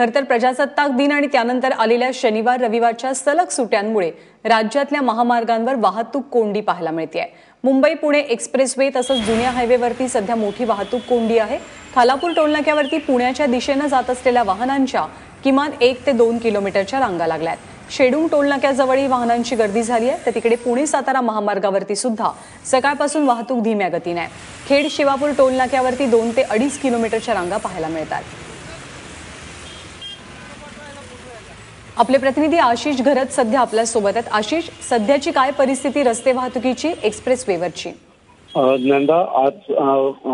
खरंतर प्रजासत्ताक दिन आणि त्यानंतर आलेल्या शनिवार रविवारच्या सलग सुट्यांमुळे राज्यातल्या महामार्गांवर वाहतूक कोंडी पाहायला मिळते मुंबई पुणे एक्सप्रेसवे तसंच जुन्या हायवेवरती सध्या मोठी वाहतूक कोंडी आहे. खालापूर टोलनाक्यावरती पुण्याच्या दिशेनं जात असलेल्या वाहनांच्या किमान एक ते दोन किलोमीटरच्या रांगा लागल्यात शेडूंग टोलनाक्याजवळही वाहनांची गर्दी झाली आहे तर तिकडे पुणे सातारा महामार्गावरती सुद्धा सकाळपासून वाहतूक धीम्या गतीने आहे. खेड शिवापूर टोलनाक्यावरती दोन ते अडीच किलोमीटरच्या रांगा पाहायला मिळतात. आपले प्रतिनिधी आशिष घरत सध्या आपल्यासोबत आहेत. आशिष सध्याची काय परिस्थिती रस्ते वाहतुकीची एक्सप्रेस वेवरची नंदा आज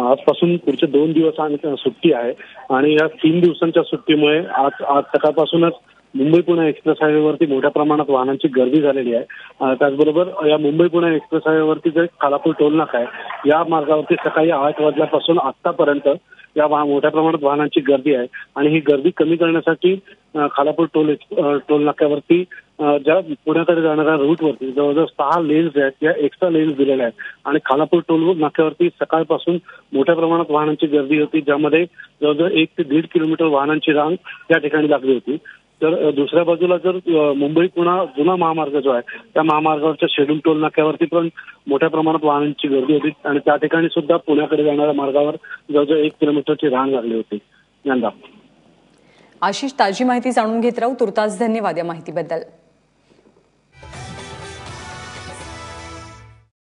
आजपासून पुढचे दोन दिवस सुट्टी आहे आणि या तीन दिवसांच्या सुट्टीमुळे आज आज सकाळपासूनच मुंबई पुणे एक्सप्रेस हायवेवरती मोठ्या प्रमाणात वाहनांची गर्दी झालेली आहे. त्याचबरोबर या मुंबई पुणे एक्सप्रेस हायवेवरती जे खालापूर टोल नाका आहे या मार्गावरती सकाळी आठ वाजल्यापासून आतापर्यंत या मोठ्या प्रमाणात वाहनांची गर्दी आहे. आणि ही गर्दी कमी करण्यासाठी खालापूर टोल टोल नाक्यावरती ज्या पुण्याकडे जाणाऱ्या रूटवरती जवळजवळ सहा लेन्स आहेत या एक्स्ट्रा लेन्स दिलेल्या आहेत. आणि खालापूर टोल नाक्यावरती सकाळपासून मोठ्या प्रमाणात वाहनांची गर्दी होती ज्यामध्ये जवळजवळ एक ते दीड किलोमीटर वाहनांची रांग या ठिकाणी लागली होती. तर दुसऱ्या बाजूला जर मुंबई पुणा जुना महामार्ग जो आहे त्या महामार्गावरच्या शेड्यूल टोल नाक्यावरती पण मोठ्या प्रमाणात वाहनांची गर्दी होती आणि त्या ठिकाणी सुद्धा पुण्याकडे जाणाऱ्या मार्गावर जवळजवळ एक किलोमीटरची रांग लागली होती. यंदा. आशिष ताजी माहिती जाणून घेत राहू. तुर्तास धन्यवाद या माहितीबद्दल.